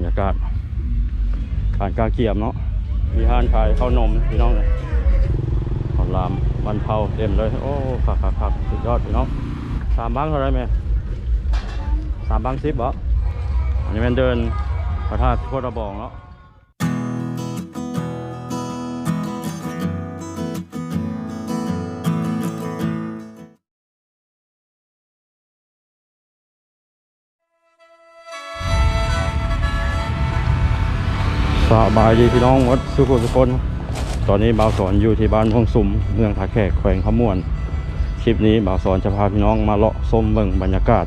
รยากาศผ่านกาเกียมเนาะมีห้านขายข้าวนมพี่น้องเลยข้าวหลามบันเทาเต็มเลย โอ้คักคักคักสุดยอดพี่น้องสามบังเท่าไรไหมสามบังสิบเหรออันนี้เป็นเดินพระธาตุโคตรบองเนาะ สบายดีพี่น้องวัดสุขุสุคน ตอนนี้บ่าวสอนอยู่ที่บ้านม่วงสุมเมืองผาแขกแขวงขมวน คลิปนี้บ่าวสอนจะพาพี่น้องมาเลาะส้มเบิ่งบรรยากาศ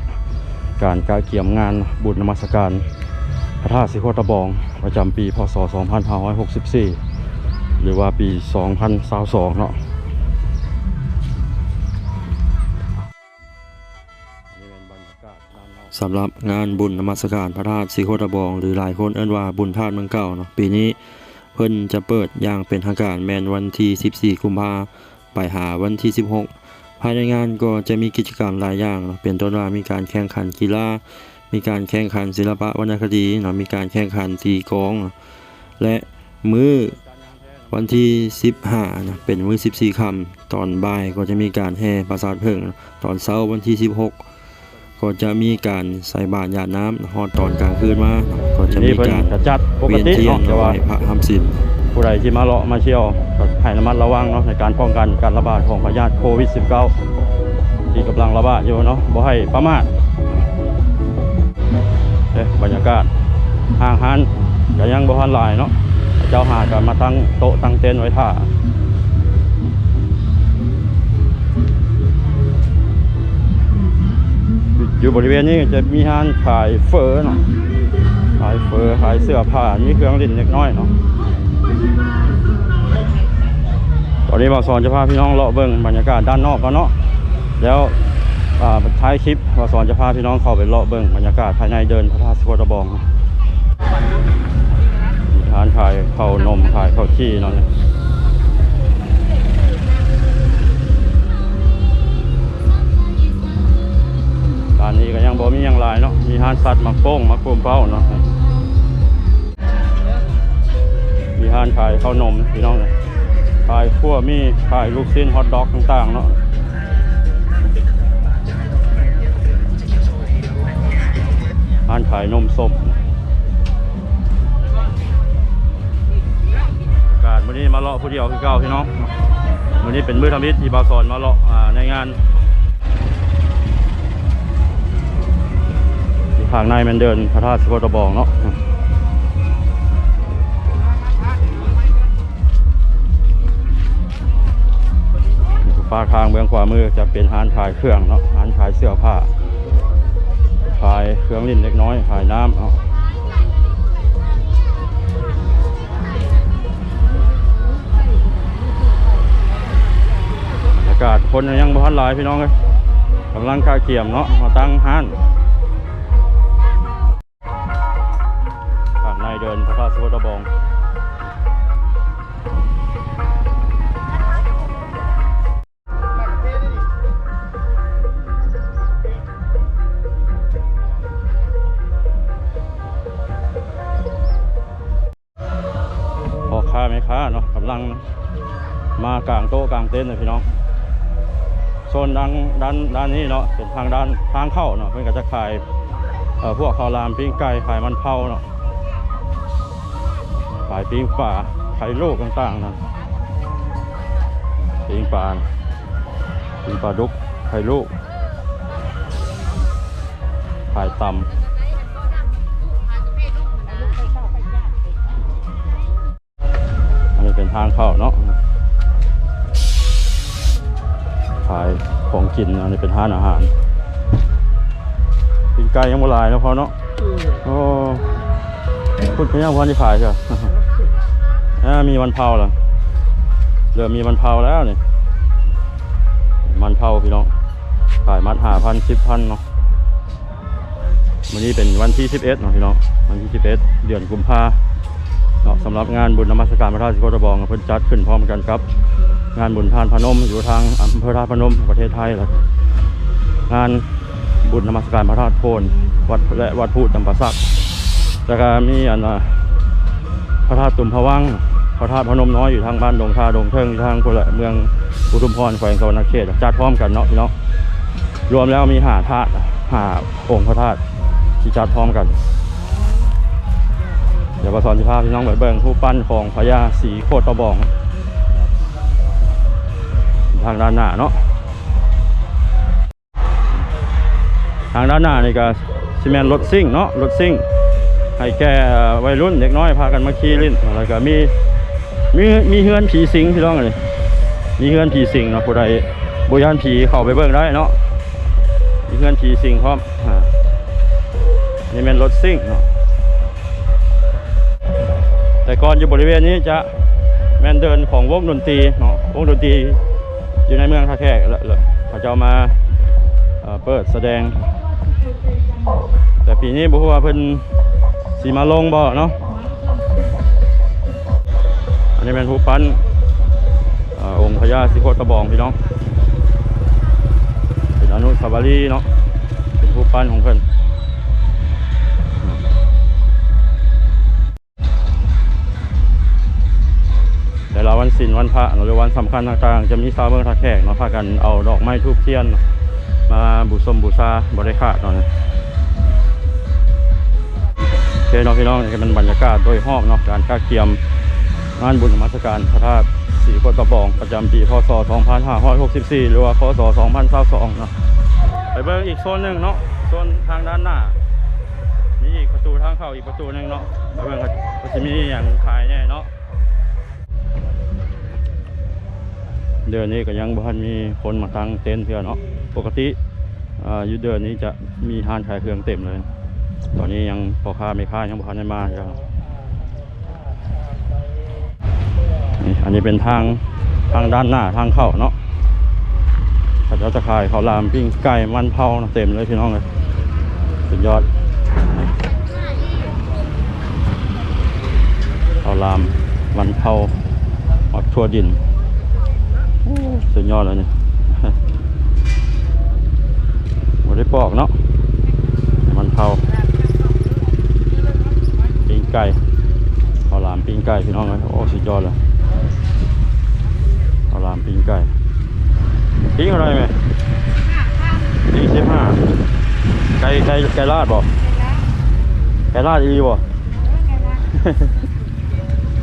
การกาเกี่ยมงานบุญนมัสการ พระธาตุสิโคตะบอง ประจำปีพศ 2564 หรือว่าปี 2022เนาะ สำหรับงานบุญนมัสการพระธาตุสิโคตะบอง หรือหลายคนเอิ้นว่าบุญธาตุเมืองเก่าเนาะปีนี้เพิ่นจะเปิดอย่างเป็นทางการแมนวันที่ 14 กุมภาไปหาวันที่ 16 ภายในงานก็จะมีกิจกรรมหลายอย่างเนาะเป็นต้นว่ามีการแข่งขันกีฬามีการแข่งขันศิลปะวรรณคดีเนาะมีการแข่งขันตีกอง และมื้อวันที่ 15นะเป็นมื้อ 14 ค่ำตอนบ่ายก็จะมีการแห่ปราสาทเพิ่ง ตอนเช้าวันที่ 16 ก็จะมีการใส่บาตรหยาดน้ำฮอดตอนกลางคืนมาเนาะก็จะมีการจะจัดปกเวียนติเทียนเนาะแต่ไหว้ว่าพระทำศีลผู้ใดที่มาเลาะมาเที่ยวก็ให้ระมัดระวังเนาะในการป้องกันการระบาดของพยาธิโควิด -19 ที่กำลังระบาดอยู่เนาะบ่ให้ประมาทเอ๊ะบรรยากาศห้างหันก็ยังบ่ทันหลายเนาะเจ้าหากันมาตั้งโต๊ะตั้งเต็นท์ไว้ท่า อยู่บริเวณนี้จะมีห้านขายเฟอเนาะขายเฟอร์ขายเสื้อผ้ามีเครื่องเล่นเล็กน้อยเนาะตอนนี้บอสอนจะพาพี่น้องเลาะเบิ่งบรรยากาศด้านนอกกันเนาะแล้วอ่าท้ายคลิปบอสอนจะพาพี่น้องเข้าไปเลาะเบิ่งบรรยากาศภายในเดินพระธาตุสุโขตะบองมีร้านขายข้าวนมขายข้าวขี้เนาะ บ้านนี้ก็ยังบ่มียังหลายเนาะมีร้านสัตว์มาโป้งมาโกมเป้าเนาะมีร้านขายข้าวนมพี่น้องเลยขายขั้วมีขายลูกชิ้นฮอทดอกต่างๆเนาะร้านขายนมสดอากาศวันนี้มาเลาะผู้เดียวคือเก่าพี่น้องวันนี้เป็นมื้อทำอิฐที่บาวสอนมาเลาะในงาน ทางในมันเดินพระธาตุสุโตบองเนาะฟ้าทางเบื้องขวามือจะเป็นร้านขายเครื่องเนาะร้านขายเสื้อผ้าขายเครื่องลิ้นเล็กน้อยขายน้ำเอาะอากาศคนยังบ่ทันหลายพี่น้องเลยกำลังคาเกี่ยมเนาะมาตั้งห้าน สุโขตะบองพ่อค้าแม่ค้าเนาะกำลังมากลางโต๊ะกลางเต็นท์เลยพี่น้องโซนด้านด้านด้านนี้เนาะเป็นทางด้านทางเข้าเนาะเพื่อนก็จะขายพวกข้าวรามปิ้งไก่ขายมันเผาเนาะายปิ้งป่าขายลูกต่างๆนะปิ้งป่าปิ้งปลาดุกขายลูกขายตำอันนี้เป็นทางเข้าเนาะขายของกินอันนี้เป็นห้านอาหารกินไก่ยังโบราณแล้วพอเนาะโอ้คุณเป็นยังพอที่ขายใช่ไหม อ่ามีวันเผาแล้วเริ่มมีวันเผาแล้วนี่มันเผาพี่น้องขายมัดหาพันสิบพันเนาะวันนี้เป็นวันที่สิบเอ็ดเนาะพี่น้องวันที่สิบเอ็ดเดือนกุมภาเนาะสำหรับงานบุญนมัสการพระธาตุสิโกตะบองเพิ่นจัดขึ้นพร้อมกันครับ งานบุญทานพนมอยู่ทางอำเภอท่าพนมประเทศไทยแหละงานบุญนมัสการพระธาตุโพนวัดและวัดพูดจำปาสักแล้วก็มีอันว่าพระธาตุตุ่มพะวัง พระธาตุพนมน้อยอยู่ทางบ้านดงทาดงเทิงอยู่ทางคนละเมืองอุทุมพรแขวงสวรรณเขตจัดพร้อมกันเนาะพี่น้องรวมแล้วมีหาธาตุหาองค์พระธาตุที่จัดพร้อมกัน เดี๋ยวประสอนสิภาพพี่น้องไปเบิ่งผู้ปั้นของพญาศรีโคตรตะบอง ทางด้านหน้าเนาะทางด้านหน้านี่ก็ซีเมนรถซิ่งเนาะรถซิ่งให้แก่วัยรุ่นเด็กน้อยพากันมาขี่ลิ้นแล้วก็มี มีมีเฮือนผีสิงพี่น้องเลยมีเฮือนผีสิงเนาะผู้ใดบุญานผีเข้าไปเบิ่งได้เนาะมีเฮือนผีสิงพร้อมนี่เป็นรถซิ่งเนาะแต่ก่อนอยู่บริเวณนี้จะแมนเดินของวงดนตรีเนาะวงดนตรีอยู่ในเมืองท่าแขกแล้วเขาจะมาเปิดแสดง แต่ปีนี้บอกว่าเพิ่นสีมาลงบ่เนาะ นนี้เป็นผู้ปั้นอองค์พญาสิโคตะบองพี่น้อง เป็นอนุสาวรีย์เนาะ เป็นผู้ปั้นของเพิ่นแต่ละวันศิลวันพระหรือวันสำคัญต่างๆ จะมีชาวเมืองท่าแขกเนาะพากันเอาดอกไม้ทูบเทียน มาบูชมบูชาบริขาดเนาะโอเคเนาะพี่น้องนี่ก็เป็นบรรยากาศโดยรอบเนาะการก้าเกียม งานบุญนมัสการพระธาตุศรีโคตะบอง ประจำปีพศ 2564 หรือว่าพศ 2022เนาะไปเบิ่งอีกโซนหนึ่งเนาะโซนทางด้านหน้า มีอีกประตูทางเข้าอีกประตูหนึ่งเนาะไปเบิ่งก็ก็จะมีอย่างขายแน่เนาะเดือนนี้ก็ยังบ่ทันมีคนมาตั้งเต็นท์เทื่อเนาะปกติอ่าอยู่เดือนนี้จะมีห้านขายเครื่องเต็มเลย ตอนนี้ยังพอค้าไม่ค้ายังบ่ทันได้มาอยู่ครับ อันนี้เป็นทางทางด้านหน้าทางเข้าเนาะเขาจะขายข้าวหลามปิ้งไก่มันเผาเนะเต็มเลยพี่น้องเลยสุดยอดข้าวหลามมันเผาหอดทั่วดินสุดยอดเลยนี่บ่ได้ปอกเนาะมันเผาปิ้งไก่ข้าวหลามปิ้งไก่พี่น้องเลยโอ้สุดยอดเลย ข้าวหลามปิ้งไก่ปิ้งอะไรไหมปิ้งสิบห้าไก่ไก่ไก่ลาดบ่ไก่ลาดอีบ่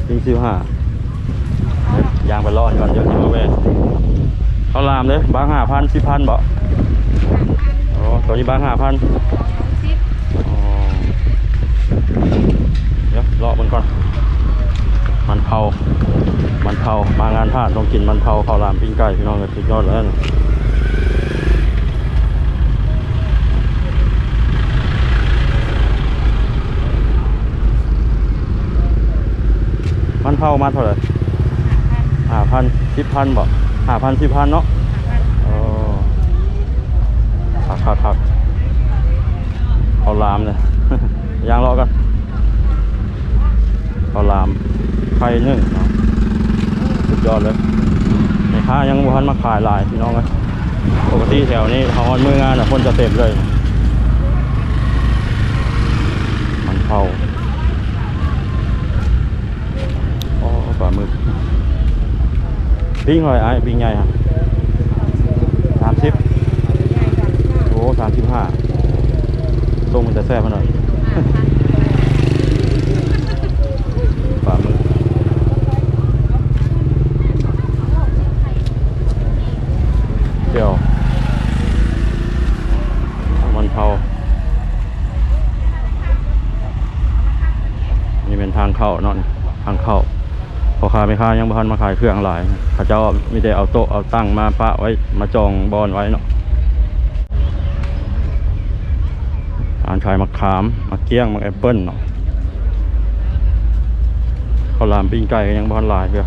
ปิ้งสิบห้ายางไปร้อนก่อนเดี๋ยวจะมาแวะข้าวหลามเลยบางห้าพันสิบพันบ่โอ้ตัวนี้บางห้าพันอ๋อเดี๋ยวรอมันก่อนมัน เผา มันเผา มางานทาสต้องกินมันเผาข้าวหลามปิ้งไก่พี่น้องกันสุดยอดแล้วนะมันเผามาเท่าไหร่ห้าพันสิบพันบอกห้าพันสิบพันเนาะโอ้คักคักคักข้าวหลามเลยย่างรอกันข้าวหลาม ไข่นึ่งเนาะสุดยอดเลยในค้ายังบุทันมาขายหลายพี่น้องเลยปกติแถวนี้เขาฮอนมืองานน่ะคนจะเต็มเลย มันเผาอปลาหมึกปิ้งเลยไอ้ปิ้งใหญ่ฮะสามสิบโอ้สามสิบห้าต้มมันจะแซ่บมาหน่อย ปลาหมึกเดี๋ยวมันเผานี่เป็นทางเข้าเนาะทางเข้าพอค้าไม่ค้ายังบ่ทันมาขายเครื่องหลายเขาเจ้ามีแต่เอาโต๊ะเอาตั้งมาปะไว้มาจองบอนไว้เนาะอ่านชายมะขามมะเกี้ยงมะแอปเปิ้ลเนาะข้าวหลามปิ้งไก่ยังบ้านหลายเพื่อ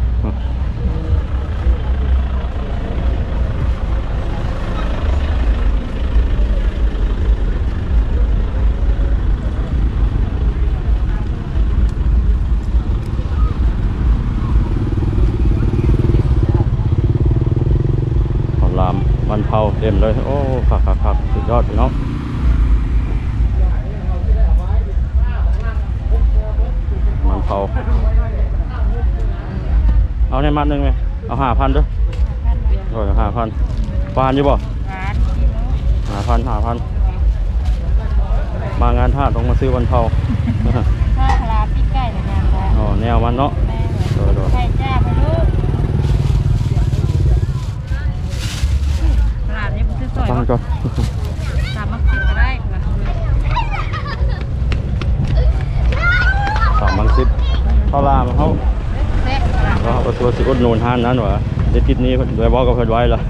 ข้าวหลามมันเผาเต็มเลย โอ้คักคักคักสุดยอดพี่น้องเอาในมัดหนึ่งไหมเอาห้าพันด้วยโอ้ยห้าพันปานอยู่บ่ร้านกินแล้วห้าพันห้าพันมางานท่าต้องมาซื้อวันเผาข้าวปลาปิ้งไก่ในงานแล้วอ๋อแนวมันเนาะ แม่ โดยโดย ไข่จ้าไปลูกตลาดนี้มันซื้อสวย ฟังก่อนสามมักสิบก็ได้ก่อนสามบังสิบเข้าลามเขาแซ่บตลาดก็เอาตัวสิอุดหนูนห้านนั้นหวะในคลิปนี้เพิ่นไว้บอกกับเพิ่นไว้แล้ว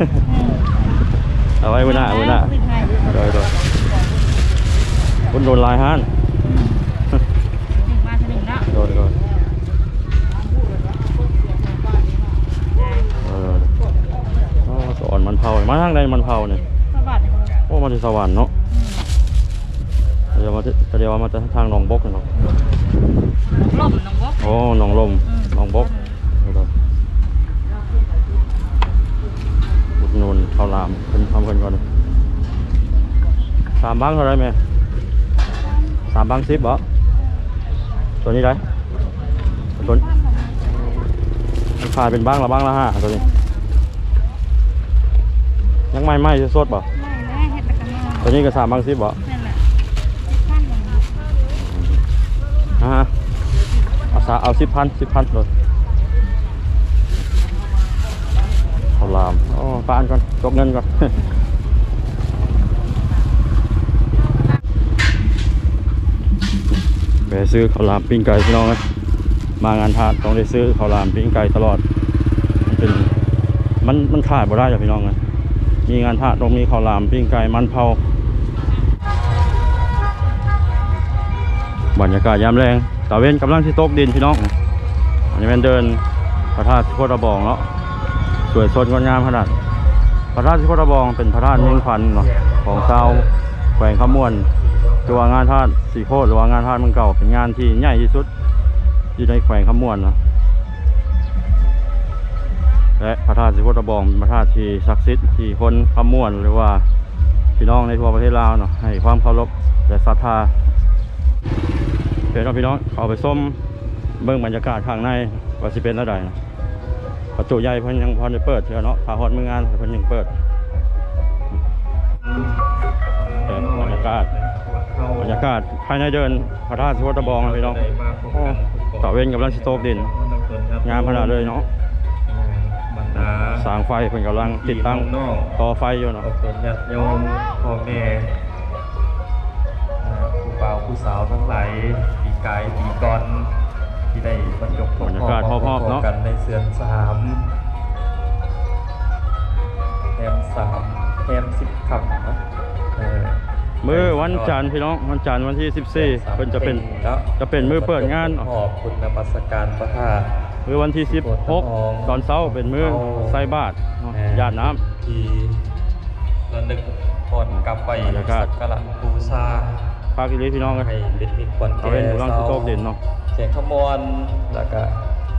เอาไว้มื้อหน้ามื้อหน้าขึ้นให้โดยโดยอุดหนูนหลายห้านหนึ่งมาจะหนึ่งเนาะโดยโดยโดยโดยอ๋อสอนมันเผามาทางใดมันเผาเนี่ยสวัสดีโอ้มาที่สวรรค์เนาะเดี๋ยวมาที่เดี๋ยวมาจากทางหนองบกเนาะล่มน้องบกโอ้หนองลมหนองบกโดยโดยอุดหนุนข้าวหลามเพิ่นทำกันก่อนเลยสามบังเท่าไหรแม่สามบังสิบเหรอตัวนี้ได้ตัวนี้มันขายเป็นบังละบังละห้าตัวนี้ยังไม่ไหม้สดๆบ่ไม่ได้เห็ด ตะกันมาตัวนี้ก็สามบังสิบบ่นั่นแหละขั้นหนึ่งอ่าเอาสาเอาสิบพันสิบพันเลยข้าวหลามอ๋อปานก่อนจบเงินก่อนไปซื้อข้าวหลามปิ้งไก่พี่น้องนะมางานทานต้องได้ซื้อข้าวหลามปิ้งไก่ตลอด มันเป็นมันมันขายบ่ได้จ้ะพี่น้องนะมีงานทานต้องมีข้าวหลามปิ้งไก่มันเผา บรรยากาศยามแรงตะเวนกำลังที่ตกดินพี่น้องอันนี้เป็นเดินพระธาตุโคตรบองเนาะสวยสดงดงามขนาด พระธาตุโคตรบองเป็นพระธาตุมืองพันเนาะของชาวแขวงขมวนตัวงานธาตุสีโคตรหรือว่างานธาตุเมืองเก่าเป็นงานที่ใหญ่ที่สุดอยู่ในแขวงขมวนนะและพระธาตุสีโคตรบองเป็นพระธาตุที่ศักดิ์สิทธิ์ที่คนขมวนหรือว่าพี่น้องในทั่วประเทศลาวเนาะให้ความเคารพและศรัทธา เพื่อนพี่น้องเอาไปส้มเบิ่งบรรยากาศข้างในว่าสิเป็นอะไรนะประตูใหญ่เพิ่นยังพอได้เปิดเชื่อเนาะพาฮอดมืองานเพิ่นยังเปิดบรรยากาศบรรยากาศภายในเดินพระธาตุสุวรรณบองพี่น้องต่อเว้นกำลังสิโตกดิน งามขนาดเลยเนาะสร้างไฟเพิ่นกำลังติดตั้งต่อไฟอยู่เนาะขอบคุณญาติโยมพ่อแม่ผู้บ่าวผู้สาวทั้งหลาย กายปีกรที่ได้บรรจบพบรรยากาศพอบๆเนาะ กันในเสือนสามแถมสามแถมสิบขับนะเออมื้อวันจันทร์พี่น้องวันจันทร์วันที่ 14เพิ่นจะเป็นแล้วจะเป็นมื้อเปิดงานขอบคุณนมัสการพระธาตุ มื้อวันที่ 16 ตอนเช้าเป็นมื้อใส่บาตรเนาะญาติน้ำ ที่ระลึกก่อนกลับไปบรรยากาศ สักการะบูชา ภาคอีหลีพี่น้องกันให้เป็นมิตรควรเอาเว้นกำลังสิโตกดินเนาะเสียงขมอนแล้วก็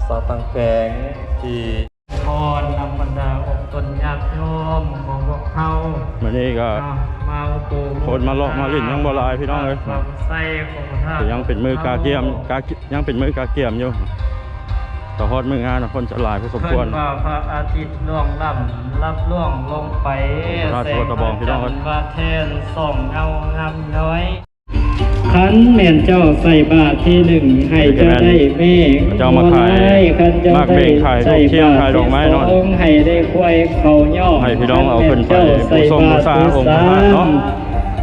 สาวตังแฝงที่พรนำบรรดาองค์ตนญาติโยมของพวกเขามื้อนี้ก็มาอุปูคนมาเลาะมาลิ้นยังบ่หลายพี่น้องเอ้ยลำไส้ของพระธาตุแต่ยังเป็นมือกาเกียมกายังเป็นมือกาเกียมอยู่ต่อฮอดมืองานน่ะคนจะหลายพอสมควรเพิ่นว่าพระอาทิตย์ล่วงล่ำรับล่วงลงไปพระราชวัตรบองพี่น้องแสพระจันทร์มาแทนส่องเงางามน้อย ขันแม่นเจ้าใส่บาทที่หนึ่งให้เจ้าได้เมฆเจ้ามาขายขันเจ้ามากเบ่งขายลูกเชียงขายดอกไม้เนาะใส่บทที่สองให้ได้ควายเขาย่อให้พี่น้องเอาขึ้นไปขัแม่นเจ้าใส่บูชมบูชาองค์พระธาตุเนาะ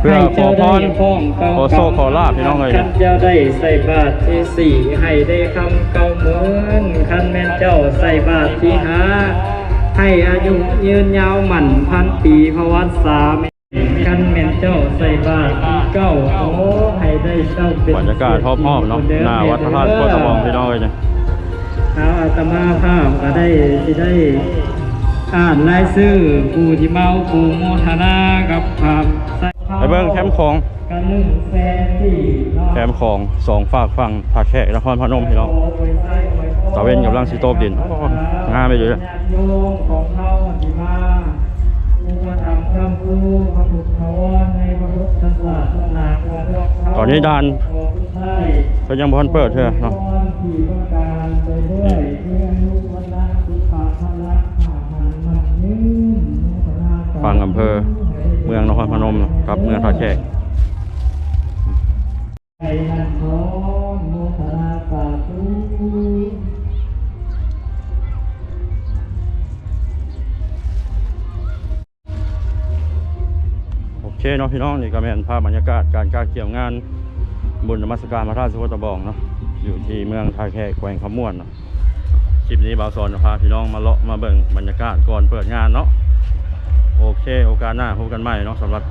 เพื่อขอพรขอโชคขอลาภพี่น้องเอ้ยขันเจ้าได้ใส่บาทที่สี่ให้ได้คำเก้าหมื่นขันแม่นเจ้าใส่บาทที่ห้าให้อายุยืนยาวหมั่นพันปีพระวัดสามขันแม่นเจ้าใส่บาทที่ เก้าโอ้ให้ได้เจ้าเป็นบรรยากาศรอบๆเนาะหน้าวัดพระธาตุโคตรบองพี่น้องเอ้ยเนี่ยเอาอาตมาภาพก็ได้ที่ได้อ่านรายชื่อผู้ที่เมาผู้โมทนากับภาพใส่ไปเบิ่งแคมป์ของกันหนึ่งแสนที่น้องแคมป์ของสองฝากฝั่งภาคแขกนครพนมพี่น้องตะเวนกำลังสิโตกดินโอ้งามไปเลยญาติโยมของเขาที่มาผู้มาทำคำพูพระพุทธวจในพร ตอนนี้ด่านก็ยังพอนเปิดใช่เนาะฝั่งอำเภอเมืองนครพนมครับเมืองท่าแขก เคเนาะพี่น้องนี่ก็แม่นภาพบรรยากาศการการเกี่ยวงานบุญนมัสการพระธาตุสุโขตบองเนาะอยู่ที่เมืองท่าแขกแขวงขมวนเนาะคลิปนี้บ่าวสอนจะพาพี่น้องมาเลาะมาเบิ่งบรรยากาศก่อนเปิดงานเนาะโอเคโอกาสหน้าพบกันใหม่เนาะสำหรับ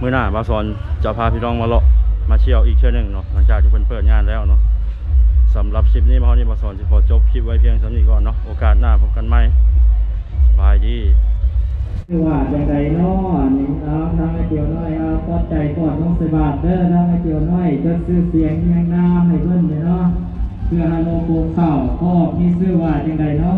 มื้อหน้าบ่าวสอนจะพาพี่น้องมาเลาะมาเที่ยวอีกเทื่อหนึงเนาะหลังจากที่เพิ่นเปิดงานแล้วเนาะสำหรับคลิปนี้มาเฮานี่บ่าวสอนสิขอจบคลิปไว้เพียงเท่านี้ก่อนเนาะโอกาสหน้าพบกันใหม่สบายดี คือว่าจังใดน้อนี่เอาทางไอเกียวน้อยเอาปอดใจปอดต้องสบาทเด้อทางไอเกียวน้อยจะซื้อเสียงยังน้ำให้เพิ่นเลยเนาะเพื่อให้โลโกข่าพ่อมีซื้อว่าจังใดน้อ